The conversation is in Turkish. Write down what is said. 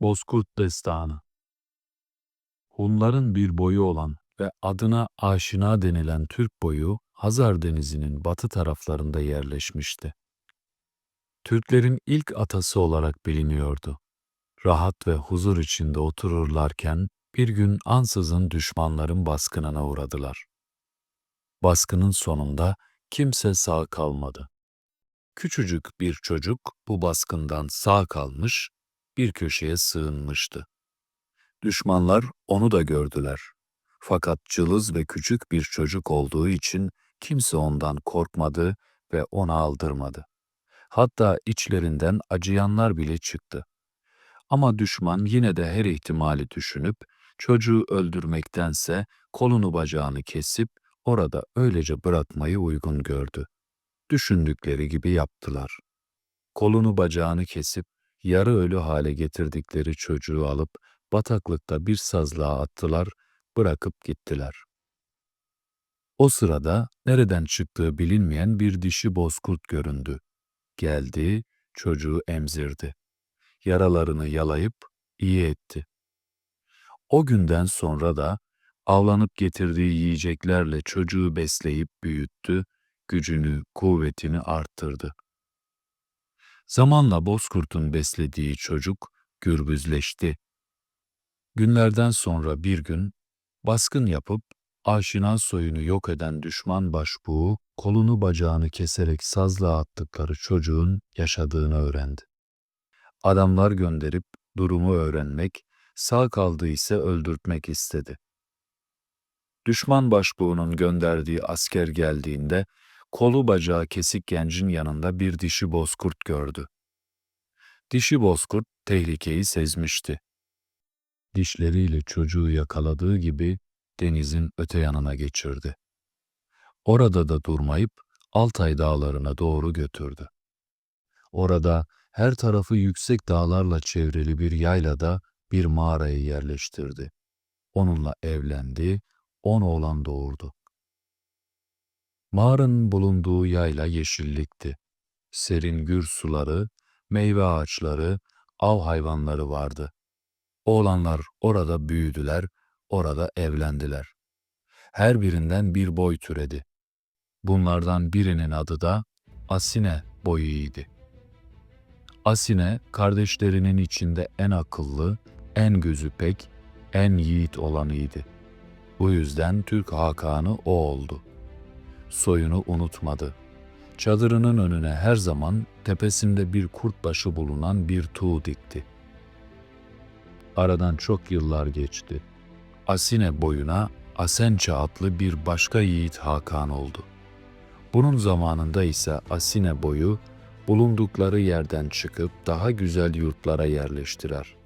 Bozkurt Destanı Hunların bir boyu olan ve adına aşina denilen Türk boyu Hazar Denizi'nin batı taraflarında yerleşmişti. Türklerin ilk atası olarak biliniyordu. Rahat ve huzur içinde otururlarken bir gün ansızın düşmanların baskınına uğradılar. Baskının sonunda kimse sağ kalmadı. Küçücük bir çocuk bu baskından sağ kalmış, bir köşeye sığınmıştı. Düşmanlar onu da gördüler. Fakat cılız ve küçük bir çocuk olduğu için kimse ondan korkmadı ve ona aldırmadı. Hatta içlerinden acıyanlar bile çıktı. Ama düşman yine de her ihtimali düşünüp çocuğu öldürmektense kolunu bacağını kesip orada öylece bırakmayı uygun gördü. Düşündükleri gibi yaptılar. Kolunu bacağını kesip yarı ölü hale getirdikleri çocuğu alıp bataklıkta bir sazlığa attılar, bırakıp gittiler. O sırada nereden çıktığı bilinmeyen bir dişi bozkurt göründü. Geldi, çocuğu emzirdi. Yaralarını yalayıp iyi etti. O günden sonra da avlanıp getirdiği yiyeceklerle çocuğu besleyip büyüttü, gücünü, kuvvetini arttırdı. Zamanla bozkurtun beslediği çocuk gürbüzleşti. Günlerden sonra bir gün baskın yapıp aşina soyunu yok eden düşman başbuğu kolunu bacağını keserek sazlığa attıkları çocuğun yaşadığını öğrendi. Adamlar gönderip durumu öğrenmek, sağ kaldığı ise öldürtmek istedi. Düşman başbuğunun gönderdiği asker geldiğinde kolu bacağı kesik gencin yanında bir dişi bozkurt gördü. Dişi bozkurt tehlikeyi sezmişti. Dişleriyle çocuğu yakaladığı gibi denizin öte yanına geçirdi. Orada da durmayıp Altay dağlarına doğru götürdü. Orada her tarafı yüksek dağlarla çevrili bir yaylada bir mağaraya yerleştirdi. Onunla evlendi, on oğlan doğurdu. Mağaranın bulunduğu yayla yeşillikti. Serin gür suları, meyve ağaçları, av hayvanları vardı. Oğlanlar orada büyüdüler, orada evlendiler. Her birinden bir boy türedi. Bunlardan birinin adı da Asine boyuydu. Asine kardeşlerinin içinde en akıllı, en gözü pek, en yiğit olanıydı. Bu yüzden Türk Hakanı o oldu. Soyunu unutmadı. Çadırının önüne her zaman tepesinde bir kurt başı bulunan bir tuğ dikti. Aradan çok yıllar geçti. Asine boyuna Asençe adlı bir başka yiğit Hakan oldu. Bunun zamanında ise Asine boyu bulundukları yerden çıkıp daha güzel yurtlara yerleştiler.